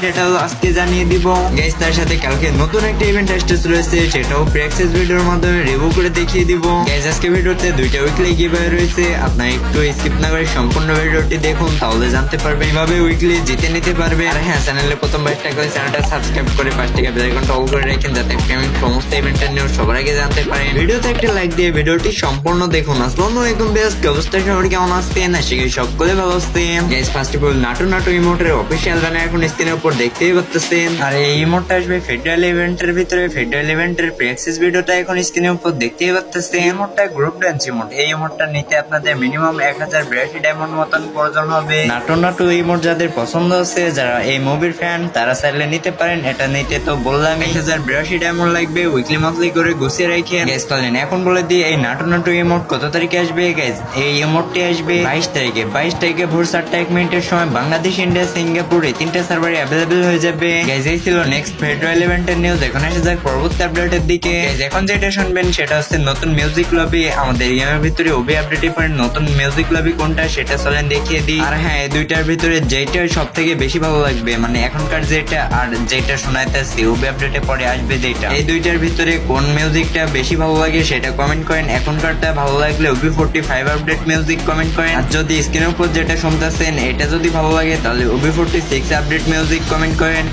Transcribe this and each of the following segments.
সেটাও আজকে কালকে নতুন একটা ইভেন্ট আসতে চলেছে, সেটাও প্র্যাকটিস ভিডিওর মাধ্যমে রিভিউ করে দেখিয়ে দিব। গাইস আজকে ভিডিওতে দুইটা উইকলি গিভওয়ে রয়েছে। আপনারা একটু স্কিপ না করে সম্পূর্ণ ভিডিওটি দেখুন, তাহলে জানতে পারবেন কীভাবে উইকলি জিতে নিতে পারবে। আর হ্যাঁ চ্যানেলে প্রথমবার একটা করে চ্যানেলটা সাবস্ক্রাইব করে পাঁচ টাকা বেল আইকনটা অল করে রাখেন যাতে আমি সমস্ত ইভেন্টের নিউজ সবার আগে জানতে পারেন। ভিডিওতে একটা লাইক দিয়ে ভিডিওটি সম্পূর্ণ দেখুন। আসসালামু আলাইকুম বেস্ট অবস্থা? সবার কেমন আছেন? আশা করি সকলে ভালো আছেন। Guys first of all Naatu Naatu ইমোটের official banner এখন স্ক্রিনের উপর দেখতেই পাচ্ছেন আর এই ইমোটটা আসবে ফেডারেল ইভেন্টের ভিতরে। ফেডারেল ইভেন্টের প্রেক্সিস ভিডিওটা এখন স্ক্রিনের উপর দেখতেই পাচ্ছেন এই ইমোটটা গ্রুপ ডান্স ইমোট এই ইমোটটা নিতে আপনাদের মিনিমাম এক হাজার বিরাশি ডায়মন্ড মতন প্রয়োজন হবে। নাটু নাটু ইমোট যাদের পছন্দ আছে যারা এই মুভির ফ্যান তারা চাইলে নিতে পারেন, এটা নিতে তো বললাম, এক হাজার বিরাশি ডায়মন্ড লাগবে উইকলি মান্থলি করে গুছিয়ে রেখে গ্যাস চলেন, এখন বলে দিই, এই নাটু নাটু ইমোট কত তারিখে আসবে গ্যাস এই ইমোটটি আসবে বাইশ তারিখে। বাইশ তারিখে ভোর চারটা এক মিনিটের সময় বাংলাদেশ, ইন্ডিয়া, সিঙ্গাপুর, এই তিনটা সার্ভারে অ্যাভেলেবেল হয়ে যাবে। গ্যাস এই ছিল নেক্সট ফেডারেল ইভেন্টের নিউজ এখন এসে যাক পরবর্তী আপডেটের দিকে। এখন যেটা শুনবেন, সেটা হচ্ছে নতুন মিউজিক লবি আমাদের গেমের ভিতরে ওবি আপডেট পরে নতুন মিউজিক লবি কোনটা, সেটা চলেন দেখিয়ে দিই। আর হ্যাঁ এই দুইটার ভিতরে যেটা সব থেকে বেশি ভালো লাগবে মানে এখনকার যেটা, আর যেটা শোনাইতেছি ওবি আপডেটে পরে আসবে যেটা। এই দুইটার ভিতরে কোন মিউজিকটা বেশি ভালো লাগে সেটা কমেন্ট করেন। এখনকারটা ভালো লাগলে OB forty five update music comment করেন। আর যদি স্ক্রিনের উপর যেটা শুনতেছেন, এটা যদি ভালো লাগে, তাহলে OB forty six update music comment করেন।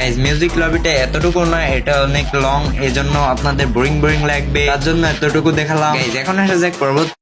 গাইজ মিউজিক লবিটা এতটুকু না, এটা অনেক লং এজন্য আপনাদের বোরিং বোরিং লাগবে, তার জন্য এতটুকু দেখালাম। এখন আসা যাক পরবর্তী